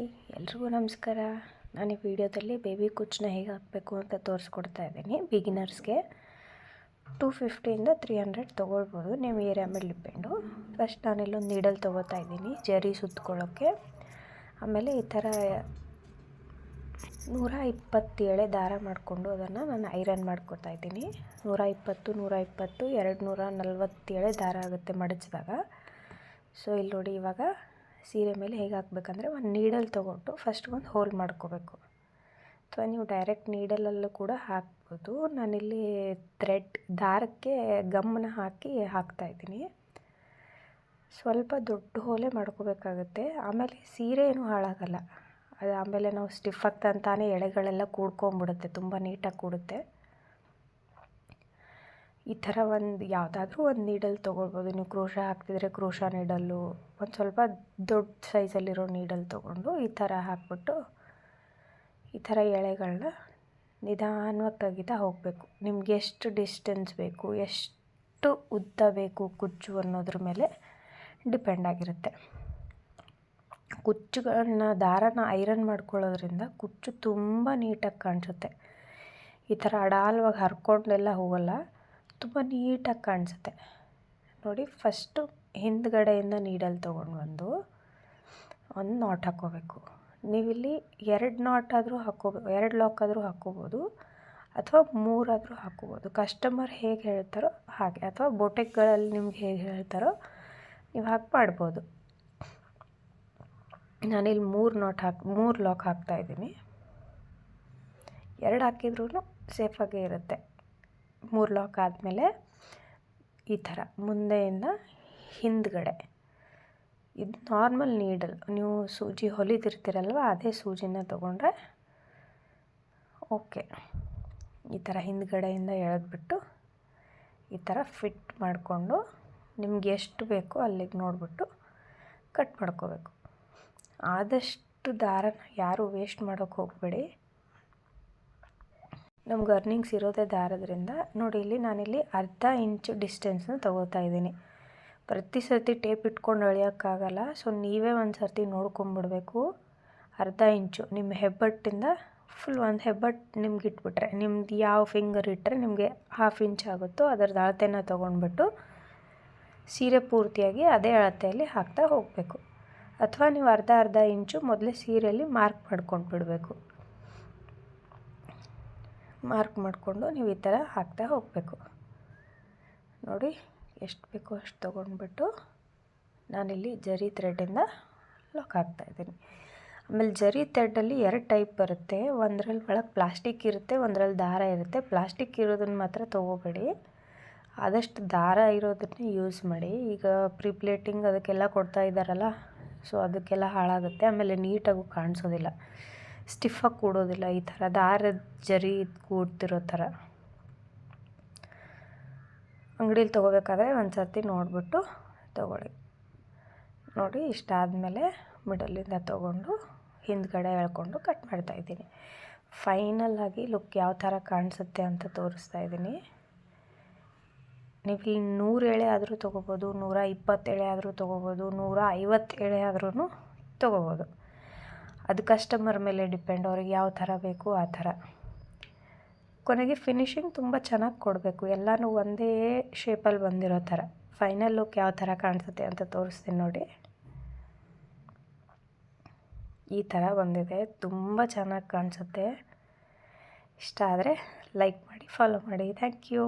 Hi ಎಲ್ರಿಗೂ ನಮಸ್ಕಾರ. ನಾನು ಈ ವಿಡಿಯೋದಲ್ಲಿ ಬೇಬಿ ಕುಚ್ಚನ್ನ ಹೇಗೆ ಹಾಕಬೇಕು ಅಂತ ತೋರಿಸ್ಕೊಡ್ತಾ ಇದ್ದೀನಿ. ಬಿಗಿನರ್ಸ್ಗೆ ಟೂ ಫಿಫ್ಟಿಯಿಂದ ತ್ರೀ ಹಂಡ್ರೆಡ್ ತೊಗೊಳ್ಬೋದು. ನೀವು ಏರಿಯಾ ಮೇಲೆ ಡಿಪೆಂಡು ಫಸ್ಟ್ ನಾನು ಇಲ್ಲೊಂದು ನೀಡಲ್ ತೊಗೋತಾ ಇದ್ದೀನಿ, ಜರಿ ಸುತ್ಕೊಳ್ಳೋಕ್ಕೆ ಆಮೇಲೆ ಈ ಥರ ನೂರ ಇಪ್ಪತ್ತೇಳೆ ದಾರ ಮಾಡಿಕೊಂಡು ಅದನ್ನು ನಾನು ಐರನ್ ಮಾಡ್ಕೊತಾ ಇದ್ದೀನಿ. ನೂರ ಇಪ್ಪತ್ತು ನೂರ ಇಪ್ಪತ್ತು ಎರಡು ನೂರ ನಲ್ವತ್ತೇಳೆ ದಾರ ಆಗುತ್ತೆ ಮಡಚಿದಾಗ. ಸೊ ಇಲ್ಲಿ ನೋಡಿ ಇವಾಗ ಸೀರೆ ಮೇಲೆ ಹೇಗೆ ಹಾಕಬೇಕಂದ್ರೆ ಒಂದು ನೀಡಲ್ ತೊಗೊಂಡು ಫಸ್ಟ್ ಒಂದು ಹೋಲ್ ಮಾಡ್ಕೋಬೇಕು. ಅಥವಾ ನೀವು ಡೈರೆಕ್ಟ್ ನೀಡಲಲ್ಲೂ ಕೂಡ ಹಾಕ್ಬೋದು. ನಾನಿಲ್ಲಿ ಥ್ರೆಡ್ ದಾರಕ್ಕೆ ಗಮ್ಮನ ಹಾಕಿ ಹಾಕ್ತಾಯಿದ್ದೀನಿ ಸ್ವಲ್ಪ ದೊಡ್ಡ ಹೋಲೆ ಮಾಡ್ಕೋಬೇಕಾಗುತ್ತೆ. ಆಮೇಲೆ ಸೀರೆ ಏನೂ ಹಾಳಾಗಲ್ಲ. ಅದು ಆಮೇಲೆ ನಾವು ಸ್ಟಿಫ್ ಆಗ್ತಂತಾನೆ ಎಳೆಗಳೆಲ್ಲ ಕೂಡ್ಕೊಂಬಿಡುತ್ತೆ ತುಂಬ ನೀಟಾಗಿ ಕೂಡುತ್ತೆ. ಈ ಥರ ಒಂದು ಯಾವುದಾದ್ರೂ ಒಂದು ನೀಡಲ್ ತೊಗೊಳ್ಬೋದು. ನೀವು ಕ್ರೋಶ ಹಾಕ್ತಿದ್ರೆ ಕ್ರೋಶ ನೀಡಲ್ಲು, ಒಂದು ಸ್ವಲ್ಪ ದೊಡ್ಡ ಸೈಜಲ್ಲಿರೋ ನೀಡಲ್ ತೊಗೊಂಡು ಈ ಥರ ಹಾಕ್ಬಿಟ್ಟು ಈ ಥರ ಎಳೆಗಳನ್ನ ನಿಧಾನವಾಗಿ ತೆಗಿತಾ ಹೋಗಬೇಕು. ನಿಮ್ಗೆ ಎಷ್ಟು ಡಿಸ್ಟೆನ್ಸ್ ಬೇಕು, ಎಷ್ಟು ಉದ್ದ ಬೇಕು ಕುಚ್ಚು ಅನ್ನೋದ್ರ ಮೇಲೆ ಡಿಪೆಂಡ್ ಆಗಿರುತ್ತೆ. ಕುಚ್ಚುಗಳನ್ನ ದಾರನ ಐರನ್ ಮಾಡ್ಕೊಳ್ಳೋದ್ರಿಂದ ಕುಚ್ಚು ತುಂಬ ನೀಟಾಗಿ ಕಾಣಿಸುತ್ತೆ. ಈ ಥರ ಅಡಾಲ್ವಾಗಿ ಹರ್ಕೊಂಡೆಲ್ಲ ಹೋಗಲ್ಲ. ತುಂಬ ನೀಟಾಗಿ ಕಾಣಿಸುತ್ತೆ. ನೋಡಿ ಫಸ್ಟು ಹಿಂದ್ಗಡೆಯಿಂದ ನೀಡಲ್ ತೊಗೊಂಡು ಬಂದು ಒಂದು ನಾಟ್ ಹಾಕ್ಕೋಬೇಕು. ನೀವಿಲ್ಲಿ ಎರಡು ನಾಟ್ ಆದರೂ ಹಾಕ್ಕೋಬೇಕು ಎರಡು ಲಾಕ್ ಆದರೂ ಹಾಕ್ಕೋಬೋದು, ಅಥವಾ ಮೂರಾದರೂ ಹಾಕ್ಕೋಬೋದು. ಕಸ್ಟಮರ್ ಹೇಗೆ ಹೇಳ್ತಾರೋ ಹಾಗೆ, ಅಥವಾ ಬೊಟೆಕ್ಗಳಲ್ಲಿ ನಿಮ್ಗೆ ಹೇಗೆ ಹೇಳ್ತಾರೋ ನೀವು ಹಾಕಿ ಮಾಡ್ಬೋದು. ನಾನಿಲ್ಲಿ ಮೂರು ನಾಟ್ ಹಾಕಿ, ಮೂರು ಲಾಕ್ ಹಾಕ್ತಾಯಿದ್ದೀನಿ ಎರಡು ಹಾಕಿದ್ರೂ ಸೇಫಾಗೇ ಇರುತ್ತೆ. ಮೂರು ಲಾಕ್ ಆದಮೇಲೆ ಈ ಥರ ಮುಂದೆಯಿಂದ ಹಿಂದ್ಗಡೆ. ಇದು ನಾರ್ಮಲ್ ನೀಡಲ್ ನೀವು ಸೂಜಿ ಹೊಲಿದಿರ್ತೀರಲ್ವ, ಅದೇ ಸೂಜಿನ ತೊಗೊಂಡ್ರೆ ಓಕೆ ಈ ಥರ ಹಿಂದ್ಗಡೆಯಿಂದ ಎಳೆದ್ಬಿಟ್ಟು ಈ ಥರ ಫಿಟ್ ಮಾಡಿಕೊಂಡು ನಿಮ್ಗೆ ಎಷ್ಟು ಬೇಕೋ ಅಲ್ಲಿಗೆ ನೋಡಿಬಿಟ್ಟು ಕಟ್ ಮಾಡ್ಕೋಬೇಕು. ಆದಷ್ಟು ದಾರನ ಯಾರೂ ವೇಸ್ಟ್ ಮಾಡೋಕ್ಕೆ ಹೋಗಬೇಡಿ. ನಮ್ಗೆ ಅರ್ನಿಂಗ್ಸ್ ಇರೋದೇ ದಾರದ್ರಿಂದ ನೋಡಿ ಇಲ್ಲಿ ನಾನಿಲ್ಲಿ ಅರ್ಧ ಇಂಚು ಡಿಸ್ಟೆನ್ಸ್ನ ತೊಗೋತಾ ಇದ್ದೀನಿ. ಪ್ರತಿ ಸರ್ತಿ ಟೇಪ್ ಇಟ್ಕೊಂಡು ಅಳಿಯೋಕ್ಕಾಗಲ್ಲ ಸೊ ನೀವೇ ಒಂದು ಸರ್ತಿ ನೋಡ್ಕೊಂಬಿಡ್ಬೇಕು. ಅರ್ಧ ಇಂಚು ನಿಮ್ಮ ಹೆಬ್ಬಟ್ಟಿಂದ ಫುಲ್ ಒಂದು ಹೆಬ್ಬಟ್ಟು ನಿಮ್ಗೆ ಇಟ್ಬಿಟ್ರೆ, ನಿಮ್ದು ಯಾವ ಫಿಂಗರ್ ಇಟ್ಟರೆ ನಿಮಗೆ ಹಾಫ್ ಇಂಚ್ ಆಗುತ್ತೋ ಅದರದ್ದು ಅಳತೆನ ತೊಗೊಂಡ್ಬಿಟ್ಟು ಸೀರೆ ಪೂರ್ತಿಯಾಗಿ ಅದೇ ಅಳತೆಯಲ್ಲಿ ಹಾಕ್ತಾ ಹೋಗಬೇಕು. ಅಥವಾ ನೀವು ಅರ್ಧ ಅರ್ಧ ಇಂಚು ಮೊದಲೇ ಸೀರೆಯಲ್ಲಿ ಮಾರ್ಕ್ ಮಾಡ್ಕೊಂಡು ಬಿಡಬೇಕು ಮಾರ್ಕ್ ಮಾಡಿಕೊಂಡು ನೀವು ಈ ಥರ ಹಾಕ್ತಾ ಹೋಗಬೇಕು. ನೋಡಿ, ಎಷ್ಟು ಬೇಕೋ ಅಷ್ಟು ತೊಗೊಂಡ್ಬಿಟ್ಟು ನಾನಿಲ್ಲಿ ಜರಿ ಥ್ರೆಡಿಂದ ಲಾಕ್ ಹಾಕ್ತಾಯಿದ್ದೀನಿ ಆಮೇಲೆ ಜರಿ ಥ್ರೆಡ್ಡಲ್ಲಿ ಎರಡು ಟೈಪ್ ಬರುತ್ತೆ. ಒಂದರಲ್ಲಿ ಒಳಗೆ ಪ್ಲಾಸ್ಟಿಕ್ ಇರುತ್ತೆ, ಒಂದರಲ್ಲಿ ದಾರ ಇರುತ್ತೆ. ಪ್ಲಾಸ್ಟಿಕ್ ಇರೋದನ್ನು ಮಾತ್ರ ತೊಗೋಬೇಡಿ. ಆದಷ್ಟು ದಾರ ಇರೋದನ್ನೇ ಯೂಸ್ ಮಾಡಿ. ಈಗ ಪ್ರಿಪ್ಲೇಟಿಂಗ್ ಅದಕ್ಕೆಲ್ಲ ಕೊಡ್ತಾ ಇದ್ದಾರಲ್ಲ, ಸೊ ಅದಕ್ಕೆಲ್ಲ ಹಾಳಾಗುತ್ತೆ. ಆಮೇಲೆ ನೀಟಾಗೂ ಕಾಣಿಸೋದಿಲ್ಲ. ಸ್ಟಿಫಾಗಿ ಕೂಡೋದಿಲ್ಲ ಈ ಥರ ದಾರದ ಜರಿ ಕೂಡ್ತಿರೋ ಥರ. ಅಂಗಡೀಲಿ ತೊಗೋಬೇಕಾದ್ರೆ ಒಂದು ಸರ್ತಿ ನೋಡಿಬಿಟ್ಟು ತೊಗೊಳ್ಳಿ. ನೋಡಿ ಇಷ್ಟಾದಮೇಲೆ ಮಿಡಲಿಂದ ತೊಗೊಂಡು ಹಿಂದ್ಗಡೆ ಎಳ್ಕೊಂಡು ಕಟ್ ಮಾಡ್ತಾಯಿದ್ದೀನಿ ಆಗಿ ಲುಕ್ ಯಾವ ಥರ ಕಾಣಿಸುತ್ತೆ ಅಂತ ತೋರಿಸ್ತಾ ಇದ್ದೀನಿ. ನೀವು ಇಲ್ಲಿ ನೂರು ಎಳೆ ಆದರೂ ತೊಗೋಬೋದು, ನೂರ ಇಪ್ಪತ್ತೇಳೆ ಆದರೂ ತೊಗೋಬೋದು, ನೂರ ಐವತ್ತೇಳೆ ಆದ್ರೂ ತೊಗೋಬೋದು. ಅದು ಕಸ್ಟಮರ್ ಮೇಲೆ ಡಿಪೆಂಡ್ ಅವ್ರಿಗೆ ಯಾವ ಥರ ಬೇಕು ಆ ಥರ. ಕೊನೆಗೆ ಫಿನಿಶಿಂಗ್ ತುಂಬ ಚೆನ್ನಾಗಿ ಕೊಡಬೇಕು. ಎಲ್ಲನೂ ಒಂದೇ ಶೇಪಲ್ಲಿ ಬಂದಿರೋ ಥರ. ಫೈನಲ್ ಲುಕ್ ಯಾವ ಥರ ಕಾಣಿಸುತ್ತೆ ಅಂತ ತೋರಿಸ್ತೀನಿ ನೋಡಿ. ಈ ಥರ ಬಂದಿದೆ. ತುಂಬ ಚೆನ್ನಾಗಿ ಕಾಣಿಸುತ್ತೆ. ಇಷ್ಟ ಆದರೆ ಲೈಕ್ ಮಾಡಿ ಫಾಲೋ ಮಾಡಿ. Thank you